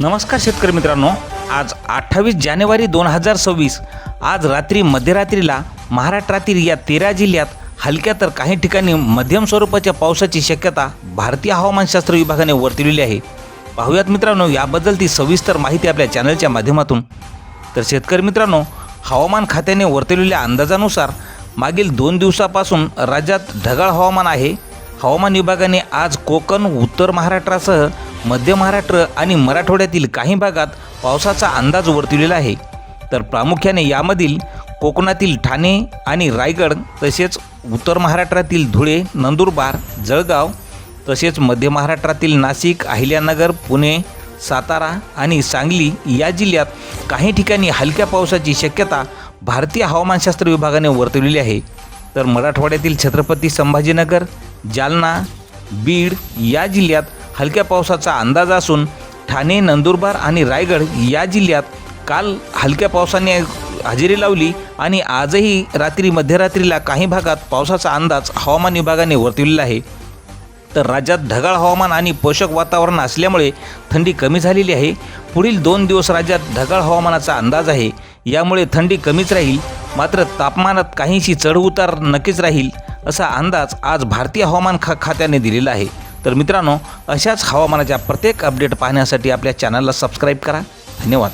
नमस्कार शेतकरी मित्रांनो. आज अठ्ठावीस जानेवारी दोन हजार सव्वीस. आज रात्री मध्यरात्रीला महाराष्ट्रातील या तेरा जिल्ह्यात हलक्या तर काही ठिकाणी मध्यम स्वरूपाच्या पावसाची शक्यता भारतीय हवामानशास्त्र विभागाने वर्तवलेली आहे. पाहूयात मित्रांनो याबद्दल ती सविस्तर माहिती आपल्या चॅनलच्या माध्यमातून. तर शेतकरी मित्रांनो हवामान खात्याने वर्तवलेल्या अंदाजानुसार मागील दोन दिवसापासून राज्यात ढगाळ हवामान आहे. हवामान विभागाने आज कोकण उत्तर महाराष्ट्रासह मध्य महाराष्ट्र आणि मराठवाड्यातील काही भागात पावसाचा अंदाज वर्तवलेला आहे. तर प्रामुख्याने यामधील कोकणातील ठाणे आणि रायगड तसेच उत्तर महाराष्ट्रातील धुळे नंदुरबार जळगाव तसेच मध्य महाराष्ट्रातील नाशिक अहिल्यानगर पुणे सातारा आणि सांगली या जिल्ह्यात काही ठिकाणी हलक्या पावसाची शक्यता भारतीय हवामानशास्त्र विभागाने वर्तवलेली आहे. तर मराठवाड्यातील छत्रपती संभाजीनगर जालना बीड या जिल्ह्यात हलक्या पावसाचा अंदाज असून ठाणे नंदुरबार आणि रायगड या जिल्ह्यात काल हलक्या पावसाने हजेरी लावली आणि आजही रात्री मध्यरात्रीला काही भागात पावसाचा अंदाज हवामान विभागाने वर्तविलेला आहे. तर राज्यात ढगाळ हवामान आणि पोषक वातावरण असल्यामुळे थंडी कमी झालेली आहे. पुढील दोन दिवस राज्यात ढगाळ हवामानाचा अंदाज आहे. यामुळे थंडी कमीच राहील मात्र तापमानात काहीशी चढउतार नक्कीच राहील असा अंदाज आज भारतीय हवामान खा खात्याने दिलेला आहे. तर मित्रांनो अशाच हवामानाच्या प्रत्येक अपडेट पाहण्यासाठी आपल्या चॅनलला सबस्क्राईब करा. धन्यवाद.